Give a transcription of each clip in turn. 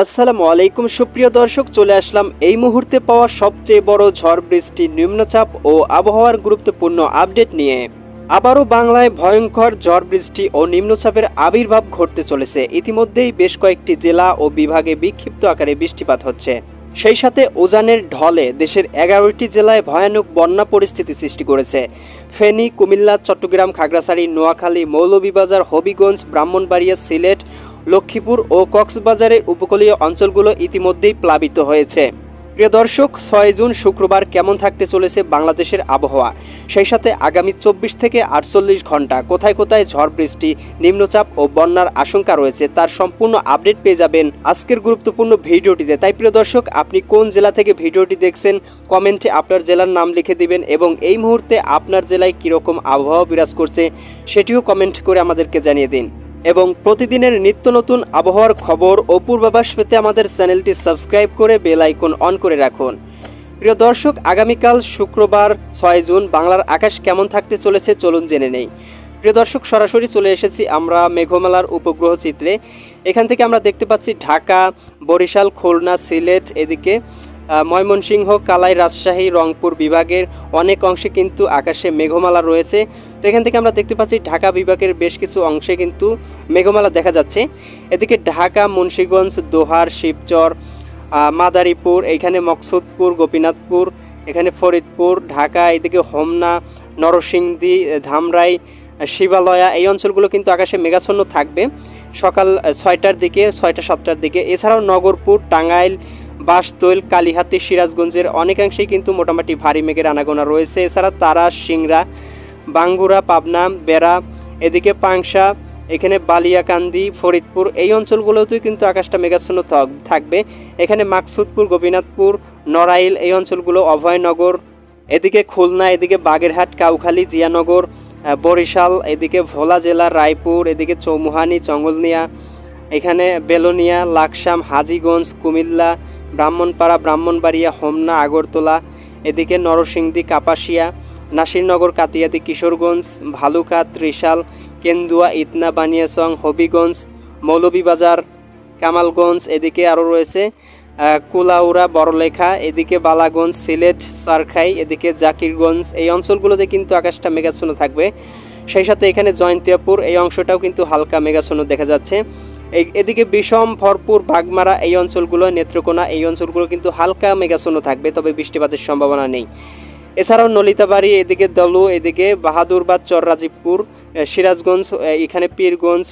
আসসালামু আলাইকুম, সুপ্রিয় দর্শক, চলে আসলাম এই মুহূর্তে পাওয়া সবচেয়ে বড় ঝড় বৃষ্টি নিম্নচাপ ও আবহাওয়ার গুরুত্বপূর্ণ আপডেট নিয়ে। আবারও বাংলায় ভয়ঙ্কর ঝড় বৃষ্টি ও নিম্নচাপের আবির্ভাব ঘটতে চলেছে। ইতিমধ্যেই বেশ কয়েকটি জেলা ও বিভাগে বিক্ষিপ্ত আকারে বৃষ্টিপাত হচ্ছে। সেই সাথে উজানের ঢলে দেশের এগারোটি জেলায় ভয়ানক বন্যা পরিস্থিতি সৃষ্টি করেছে। ফেনী, কুমিল্লা, চট্টগ্রাম, খাগড়াছড়ি, নোয়াখালী, মৌলভীবাজার, হবিগঞ্জ, ব্রাহ্মণবাড়িয়া, সিলেট লক্ষ্মীপুর ও কক্সবাজারের উপকূলীয় অঞ্চলগুলো ইতিমধ্যেই প্লাবিত হয়েছে। প্রিয় দর্শক, ছয় জুন শুক্রবার কেমন থাকতে চলেছে বাংলাদেশের আবহাওয়া? সেই সাথে আগামী চব্বিশ থেকে আটচল্লিশ ঘণ্টা কোথায় কোথায় ঝড় বৃষ্টি, নিম্নচাপ ও বন্যার আশঙ্কা রয়েছে তার সম্পূর্ণ আপডেট পেয়ে যাবেন আজকের গুরুত্বপূর্ণ ভিডিওটিতে। তাই প্রিয় দর্শক, আপনি কোন জেলা থেকে ভিডিওটি দেখছেন কমেন্টে আপনার জেলার নাম লিখে দিবেন এবং এই মুহূর্তে আপনার জেলায় কীরকম আবহাওয়া বিরাজ করছে সেটিও কমেন্ট করে আমাদেরকে জানিয়ে দিন। এবং প্রতিদিনের নিত্য নতুন আবহাওয়ার খবর ও পূর্বাভাস পেতে আমাদের চ্যানেলটি সাবস্ক্রাইব করে বেল আইকন অন করে রাখুন। প্রিয় দর্শক, আগামীকাল শুক্রবার ছয় জুন বাংলার আকাশ কেমন থাকতে চলেছে চলুন জেনে নেই। প্রিয় দর্শক, সরাসরি চলে এসেছি আমরা মেঘমালার উপগ্রহ চিত্রে। এখান থেকে আমরা দেখতে পাচ্ছি ঢাকা, বরিশাল, খুলনা, সিলেট, এদিকে ময়মনসিংহ, কালাই রাজশাহী, রংপুর বিভাগের অনেক অংশে কিন্তু আকাশে মেঘমালা রয়েছে। তো এখান থেকে আমরা দেখতে পাচ্ছি ঢাকা বিভাগের বেশ কিছু অংশে কিন্তু মেঘমালা দেখা যাচ্ছে। এদিকে ঢাকা, মুন্সীগঞ্জ, দোহার, শিবচর মাদারীপুর এখানে মকসুদপুর, গোপীনাথপুর, এখানে ফরিদপুর, ঢাকা, এদিকে হোমনা, নরসিংদী, ধামরাই, শিবালয়া, এই অঞ্চলগুলো কিন্তু আকাশে মেঘাচ্ছন্ন থাকবে। সকাল ছয়টার দিকে, ছয়টা সাতটার দিকে। এছাড়াও নগরপুর, টাঙ্গাইল বাসতৈল কালিহাতি, সিরাজগঞ্জের অনেকাংশেই কিন্তু মোটামুটি ভারী মেঘের আনাগোনা রয়েছে। এছাড়া তারা, সিংড়া, বাঙ্গুরা, পাবনা, বেড়া, এদিকে পাংশা, এখানে বালিয়াকান্দি, ফরিদপুর, এই অঞ্চলগুলোতেও কিন্তু আকাশটা মেঘাচ্ছন্ন থাক- থাকবে। এখানে মাকসুদপুর, গোপীনাথপুর, নড়াইল, এই অঞ্চলগুলো অভয়নগর, এদিকে খুলনা, এদিকে বাগেরহাট, কাউখালী, জিয়ানগর বরিশাল, এদিকে ভোলা জেলা, রায়পুর, এদিকে চৌমুহানি, চঙ্গলনিয়া, এখানে বেলোনিয়া, লাকসাম, হাজিগঞ্জ, কুমিল্লা ব্রাহ্মণপাড়া, ব্রাহ্মণবাড়িয়া, হোমনা, আগরতলা, এদিকে নরসিংদী, কাপাসিয়া, নাসিরনগর, কাতিয়াদি, কিশোরগঞ্জ, ভালুকা, ত্রিশাল, কেন্দুয়া, ইতনা, বানিয়াচং, হবিগঞ্জ, মৌলভীবাজার, কামালগঞ্জ, এদিকে আরও রয়েছে কুলাউড়া, বড়লেখা, এদিকে বালাগঞ্জ, সিলেট, সারখাই, এদিকে জাকিরগঞ্জ, এই অঞ্চলগুলোতে কিন্তু আকাশটা মেঘাচ্ছন্ন থাকবে। সেই সাথে এখানে জয়ন্তিয়াপুর, এই অংশটাও কিন্তু হালকা মেঘাচ্ছন্ন দেখা যাচ্ছে। এদিকে বিষম, ভরপুর বাগমারা এই অঞ্চলগুলো, নেত্রকোনা এই অঞ্চলগুলো কিন্তু হালকা মেঘাচ্ছন্ন থাকবে, তবে বৃষ্টিপাতের সম্ভাবনা নেই। এছাড়াও নলিতাবাড়ি, এদিকে দলু, এদিকে বাহাদুরবাদ চররাজীবপুর সিরাজগঞ্জ এখানে পীরগঞ্জ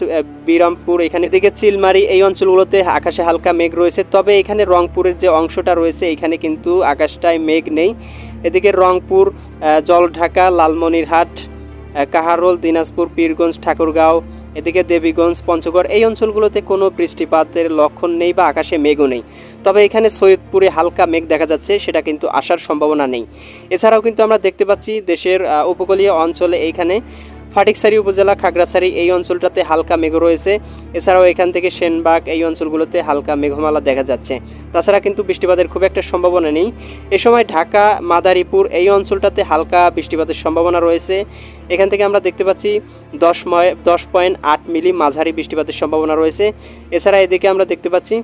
বিরামপুর, এখানে এদিকে চিলমারি, এই অঞ্চলগুলোতে আকাশে হালকা মেঘ রয়েছে। তবে এখানে রংপুরের যে অংশটা রয়েছে, এখানে কিন্তু আকাশটায় মেঘ নেই। এদিকে রংপুর জলঢাকা, লালমনিরহাট কাহারোল, দিনাজপুর, পীরগঞ্জ, ঠাকুরগাঁও এদিকে দেবীগঞ্জ, পঞ্চগড় এই অঞ্চলগুলোতে কোনো বৃষ্টিপাতের লক্ষণ নেই বা আকাশে মেঘও নেই। তবে এখানে সৈয়দপুরে হালকা মেঘ দেখা যাচ্ছে, সেটা কিন্তু আসার সম্ভাবনা নেই। এছাড়াও কিন্তু আমরা দেখতে পাচ্ছি দেশের উপকূলীয় অঞ্চলে এইখানে ফাটিকসারি উপজেলা খাগড়াছড়ি এই অঞ্চলটাতে হালকা মেঘ রয়েছে। এছাড়াও এখান থেকে সেনবাগ এই অঞ্চলগুলোতে হালকা মেঘমালা দেখা যাচ্ছে। তাছাড়া কিন্তু বৃষ্টিপাতের খুব একটা সম্ভাবনা নেই। এ সময় ঢাকা, মাদারীপুর এই অঞ্চলটাতে হালকা বৃষ্টিপাতের সম্ভাবনা রয়েছে। এখান থেকে আমরা দেখতে পাচ্ছি দশ ময়, দশ পয়েন্ট আট মিলি মাঝারি বৃষ্টিপাতের সম্ভাবনা রয়েছে। এছাড়া এদিকে আমরা দেখতে পাচ্ছি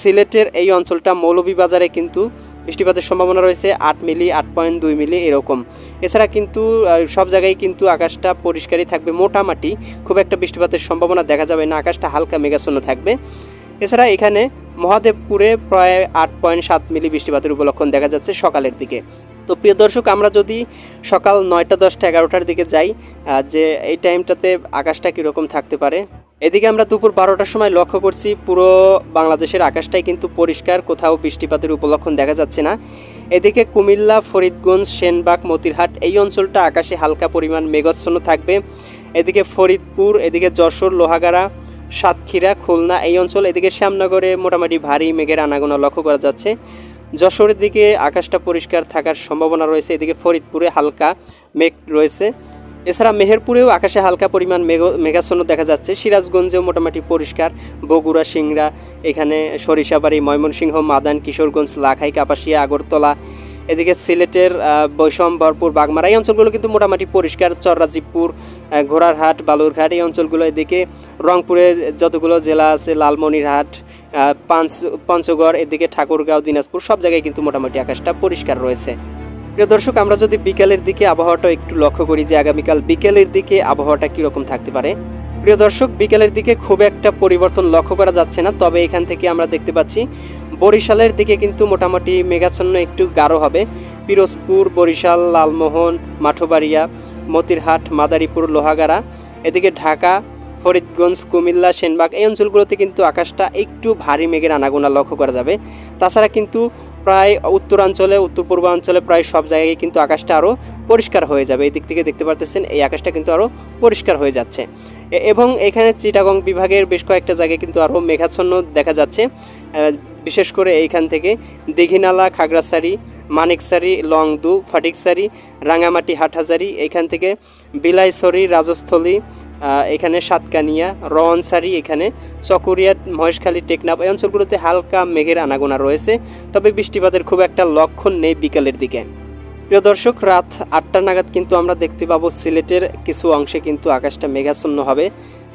সিলেটের এই অঞ্চলটা মৌলভীবাজারে কিন্তু বৃষ্টিপাতের সম্ভাবনা রয়েছে আট মিলি, আট পয়েন্ট দুই মিলি এরকম। এছাড়া কিন্তু সব জায়গায় কিন্তু আকাশটা পরিষ্কারই থাকবে, মোটামুটি খুব একটা বৃষ্টিপাতের সম্ভাবনা দেখা যাবে না, আকাশটা হালকা মেঘাচ্ছন্ন থাকবে। এছাড়া এখানে মহাদেবপুরে প্রায় আট পয়েন্ট সাত মিলি বৃষ্টিপাতের উপলক্ষণ দেখা যাচ্ছে সকালের দিকে। তো প্রিয় দর্শক, আমরা যদি সকাল নয়টা দশটা এগারোটার দিকে যাই যে এই টাইমটাতে আকাশটা কীরকম থাকতে পারে? এদিকে আমরা দুপুর বারোটার সময় লক্ষ্য করছি পুরো বাংলাদেশের আকাশটাই কিন্তু পরিষ্কার, কোথাও বৃষ্টিপাতের উপলক্ষণ দেখা যাচ্ছে না। এদিকে কুমিল্লা, ফরিদগঞ্জ, সেনবাগ, মতিরহাট এই অঞ্চলটা আকাশে হালকা পরিমাণ মেঘাচ্ছন্ন থাকবে। এদিকে ফরিদপুর, এদিকে যশোর, লোহাগাড়া, সাতক্ষীরা, খুলনা এই অঞ্চল, এদিকে শ্যামনগরে মোটামুটি ভারী মেঘের আনাগোনা লক্ষ্য করা যাচ্ছে। যশোরের দিকে আকাশটা পরিষ্কার থাকার সম্ভাবনা রয়েছে, এদিকে ফরিদপুরে হালকা মেঘ রয়েছে। এছাড়া মেহেরপুরেও আকাশে হালকা পরিমাণ মেঘ মেঘাচ্ছন্ন দেখা যাচ্ছে। সিরাজগঞ্জেও মোটামুটি পরিষ্কার। বগুড়া সিংড়া এখানে সরিষাবাড়ি ময়মনসিংহ মাদান কিশোরগঞ্জ লাখাই কাপাসিয়া আগরতলা এদিকে সিলেটের আহ, বৈষম্বরপুর বাগমারা এই অঞ্চলগুলো কিন্তু মোটামুটি পরিষ্কার। চররাজীবপুর ঘোড়ারহাট বালুরঘাট এই অঞ্চলগুলো এদিকে। রংপুরে যতগুলো জেলা আছে লালমনিরহাট পাঞ্চ পঞ্চগড় এদিকে ঠাকুরগাঁও দিনাজপুর সব জায়গায় কিন্তু মোটামুটি আকাশটা পরিষ্কার রয়েছে। প্রিয় দর্শক, আমরা যদি বিকালের দিকে আবহাওয়াটা একটু লক্ষ্য করি যে আগামীকাল বিকেলের দিকে আবহাওয়াটা কীরকম থাকতে পারে। প্রিয় দর্শক, বিকেলের দিকে খুব একটা পরিবর্তন লক্ষ্য করা যাচ্ছে না, তবে এখান থেকে আমরা দেখতে পাচ্ছি বরিশালের দিকে কিন্তু মোটামুটি মেঘাচ্ছন্ন, একটু গাঢ় হবে। পিরোজপুর, বরিশাল, লালমোহন, মাঠোবাড়িয়া, মতিরহাট, মাদারীপুর, লোহাগাড়া, এদিকে ঢাকা, ফরিদগঞ্জ, কুমিল্লা, সেনবাগ, এই অঞ্চলগুলোতে কিন্তু আকাশটা একটু ভারী মেঘের আনাগোনা লক্ষ্য করা যাবে। তাছাড়া কিন্তু প্রায় উত্তরাঞ্চলে উত্তর পূর্বাঞ্চলে প্রায় সব জায়গায় কিন্তু আকাশটা আরও পরিষ্কার হয়ে যাবে। এই দিক থেকে দেখতে পারতেছেন, এই আকাশটা কিন্তু আরও পরিষ্কার হয়ে যাচ্ছে। এবং এখানে চিটাগং বিভাগের বেশ কয়েকটা জায়গায় কিন্তু আরও মেঘাচ্ছন্ন দেখা যাচ্ছে। বিশেষ করে এইখান থেকে দীঘিনালা, খাগড়াছড়ি মানিকসারি লংদু ফাটিকসারি রাঙামাটি, হাটহাজারি, এইখান থেকে বিলাইছড়ি, রাজস্থলী এখানে সাতকানিয়া, রওয়ানসারি, এখানে চকরিয়া, মহেশখালী, টেকনাফ, এই অঞ্চলগুলোতে হালকা মেঘের আনাগোনা রয়েছে। তবে বৃষ্টিপাতের খুব একটা লক্ষণ নেই বিকালের দিকে। প্রিয় দর্শক, রাত আটটা নাগাদ কিন্তু আমরা দেখতে পাবো সিলেটের কিছু অংশে কিন্তু আকাশটা মেঘাচ্ছন্ন হবে।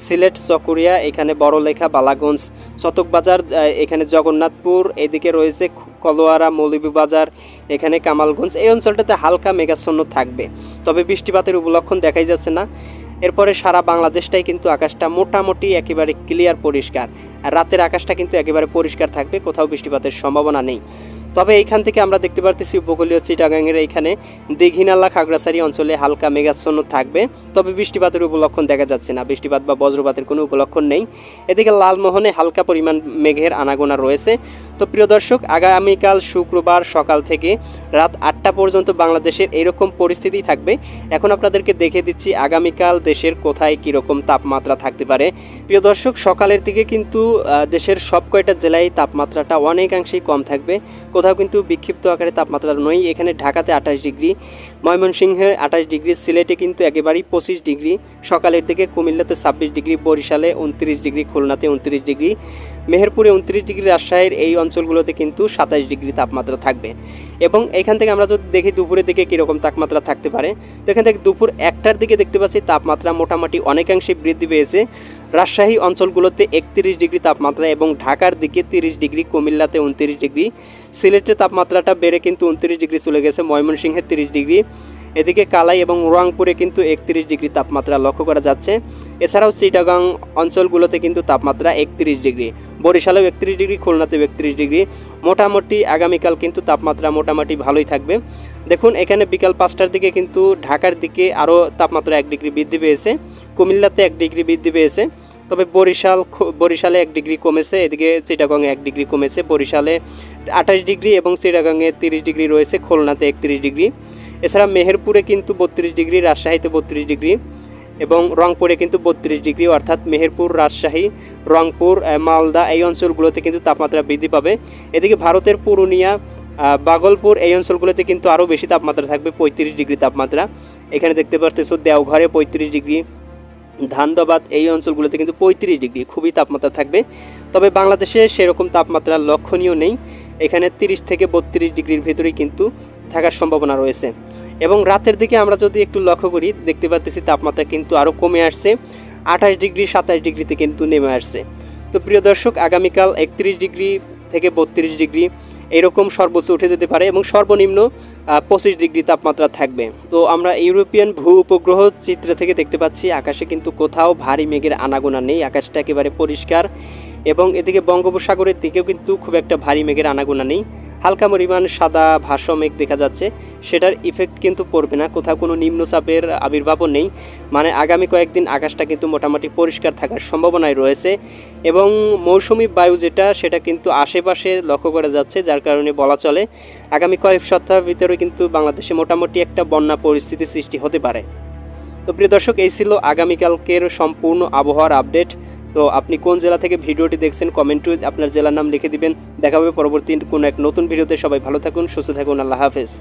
সিলেট, চকরিয়া, এখানে বড়লেখা, বালাগঞ্জ, চতকবাজার এখানে জগন্নাথপুর, এদিকে রয়েছে কলোয়ারা, মৌলভীবাজার, এখানে কামালগঞ্জ। এই অঞ্চলটাতে হালকা মেঘাচ্ছন্ন থাকবে। তবে বৃষ্টিপাতের উপলক্ষণ দেখাই যাচ্ছে না। এরপরে সারা বাংলাদেশটাই কিন্তু আকাশটা মোটামুটি একেবারে ক্লিয়ার পরিষ্কার। আর রাতের আকাশটা কিন্তু একেবারে পরিষ্কার থাকবে, কোথাও বৃষ্টিপাতের সম্ভাবনা নেই। তবে এইখান থেকে আমরা দেখতে পারতেছি উপকূলীয় চিটাগাংয়ের এইখানে দীঘিনালা খাগড়াছড়ি অঞ্চলে হালকা মেঘাচ্ছন্ন থাকবে। তবে বৃষ্টিপাতের উপলক্ষণ দেখা যাচ্ছে না। বৃষ্টিপাত বা বজ্রপাতের কোনো উপলক্ষণ নেই। এদিকে লালমোহনে হালকা পরিমাণ মেঘের আনাগোনা রয়েছে। তো প্রিয় দর্শক, আগামীকাল শুক্রবার সকাল থেকে রাত আটটা পর্যন্ত বাংলাদেশের এরকম পরিস্থিতি থাকবে। এখন আপনাদেরকে দেখে দিচ্ছি আগামীকাল দেশের কোথায় কীরকম তাপমাত্রা থাকতে পারে। প্রিয় দর্শক, সকালের দিকে কিন্তু দেশের সব কয়টা জেলায় তাপমাত্রাটা অনেকাংশেই কম থাকবে। কোথাও কিন্তু বিক্ষিপ্ত আকারে তাপমাত্রা নয় এখানে ঢাকাতে আঠাশ ডিগ্রি, ময়মনসিংহে আঠাশ ডিগ্রি, সিলেটে কিন্তু একেবারেই পঁচিশ ডিগ্রি। সকালের দিকে কুমিল্লাতে ছাব্বিশ ডিগ্রি, বরিশালে উনত্রিশ ডিগ্রি, খুলনাতে উনত্রিশ ডিগ্রি। মেহেরপুরে উনত্রিশ ডিগ্রি, রাজশাহীর এই অঞ্চলগুলোতে কিন্তু সাতাশ ডিগ্রি তাপমাত্রা থাকবে। এবং এখান থেকে আমরা যদি দেখি দুপুরের দিকে কীরকম তাপমাত্রা থাকতে পারে, তো এখান থেকে দুপুর একটার দিকে দেখতে পাচ্ছি তাপমাত্রা মোটামুটি অনেকাংশে বৃদ্ধি পেয়েছে। রাজশাহী অঞ্চলগুলোতে একত্রিশ ডিগ্রি তাপমাত্রা এবং ঢাকার দিকে তিরিশ ডিগ্রি, কুমিল্লাতে উনত্রিশ ডিগ্রি সিলেটের তাপমাত্রাটা বেড়ে কিন্তু উনত্রিশ ডিগ্রি চলে গেছে, ময়মনসিংহে তিরিশ ডিগ্রি, এদিকে কালাই এবং রংপুরে কিন্তু একত্রিশ ডিগ্রি তাপমাত্রা লক্ষ্য করা যাচ্ছে। এছাড়াও চিটাগাং অঞ্চলগুলোতে কিন্তু তাপমাত্রা একত্রিশ ডিগ্রি। বরিশালেও একত্রিশ ডিগ্রি খুলনাতেও একত্রিশ ডিগ্রি। মোটামুটি আগামীকাল কিন্তু তাপমাত্রা মোটামুটি ভালোই থাকবে। দেখুন, এখানে বিকাল পাঁচটার দিকে কিন্তু ঢাকার দিকে আরও তাপমাত্রা এক ডিগ্রি বৃদ্ধি পেয়েছে। কুমিল্লাতে এক ডিগ্রি বৃদ্ধি পেয়েছে। তবে বরিশাল বরিশালে এক ডিগ্রি কমেছে, এদিকে চিটাগংয়ে এক ডিগ্রি কমেছে। বরিশালে আঠাশ ডিগ্রি এবং চিটাগংয়ে তিরিশ ডিগ্রি রয়েছে, খুলনাতে একত্রিশ ডিগ্রি। এছাড়া মেহেরপুরে কিন্তু বত্রিশ ডিগ্রি, রাজশাহীতে বত্রিশ ডিগ্রি। এবং রংপুরে কিন্তু বত্রিশ ডিগ্রি, অর্থাৎ মেহেরপুর, রাজশাহী, রংপুর মালদা এই অঞ্চলগুলোতে কিন্তু তাপমাত্রা বৃদ্ধি পাবে। এদিকে ভারতের পুরুলিয়া বাগলপুর এই অঞ্চলগুলোতে কিন্তু আরও বেশি তাপমাত্রা থাকবে, পঁয়ত্রিশ ডিগ্রি তাপমাত্রা। এখানে দেখতে পারতেছো দেওঘরে পঁয়ত্রিশ ডিগ্রি, ধানদাবাদ এই অঞ্চলগুলোতে কিন্তু পঁয়ত্রিশ ডিগ্রি, খুবই তাপমাত্রা থাকবে। তবে বাংলাদেশে সেরকম তাপমাত্রা লক্ষণীয় নেই। এখানে তিরিশ থেকে বত্রিশ ডিগ্রির ভেতরেই কিন্তু থাকার সম্ভাবনা রয়েছে। এবং রাতের দিকে আমরা যদি একটু লক্ষ্য করি, দেখতে পাচ্ছি তাপমাত্রা কিন্তু আরও কমে আসছে। আঠাশ ডিগ্রি, সাতাশ ডিগ্রিতে কিন্তু নেমে আসছে। তো প্রিয় দর্শক, আগামীকাল একত্রিশ ডিগ্রি থেকে বত্রিশ ডিগ্রি এরকম সর্বোচ্চ উঠে যেতে পারে এবং সর্বনিম্ন পঁচিশ ডিগ্রি তাপমাত্রা থাকবে। তো আমরা ইউরোপিয়ান ভূ উপগ্রহ চিত্র থেকে দেখতে পাচ্ছি, আকাশে কিন্তু কোথাও ভারী মেঘের আনাগোনা নেই। আকাশটা একেবারে পরিষ্কার এবং এদিকে বঙ্গোপসাগরের দিকেও কিন্তু খুব একটা ভারী মেঘের আনাগোনা নেই। হালকা পরিমাণ সাদা ভাষ্য মেঘ দেখা যাচ্ছে। সেটার ইফেক্ট কিন্তু পড়বে না। কোথাও কোনো নিম্নচাপের আবির্ভাবও নেই। মানে আগামী কয়েকদিন আকাশটা কিন্তু মোটামুটি পরিষ্কার থাকার সম্ভাবনাই রয়েছে। এবং মৌসুমি বায়ু যেটা, সেটা কিন্তু আশেপাশে লক্ষ্য করা যাচ্ছে, যার কারণে বলা চলে, আগামী কয়েক সপ্তাহের ভিতরে কিন্তু বাংলাদেশে মোটামুটি একটা বন্যা পরিস্থিতি সৃষ্টি হতে পারে। তো প্রিয় দর্শক, এই ছিল আগামীকালকের সম্পূর্ণ আবহাওয়ার আপডেট তো আপনি কোন জেলা থেকে ভিডিওটি দেখছেন কমেন্টে আপনার জেলার নাম লিখে দিবেন। দেখা হবে পরবর্তী কোনো এক নতুন ভিডিওতে। সবাই ভালো থাকুন, সুস্থ থাকুন, আল্লাহ হাফেজ।